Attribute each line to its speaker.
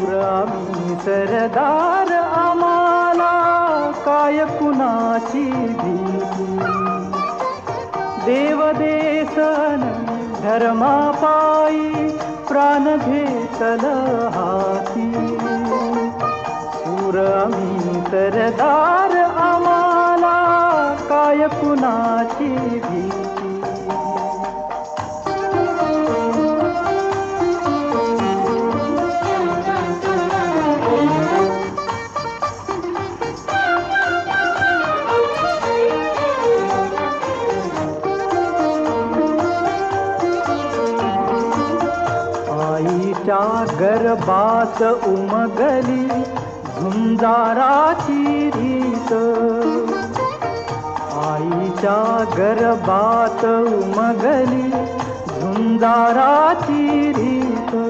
Speaker 1: शूर आम्ही सरदार आम्हाला काय कुणाची भीती? देवदेशन धर्मापायी प्राण घेतल हाती. शूर आम्ही सरदार आम्हाला काय कुणाची भीती? आईच्या गर्भात उमगली झुंजाराची रीत. आईच्या गर्भात उमगली झुंजाराची रीत.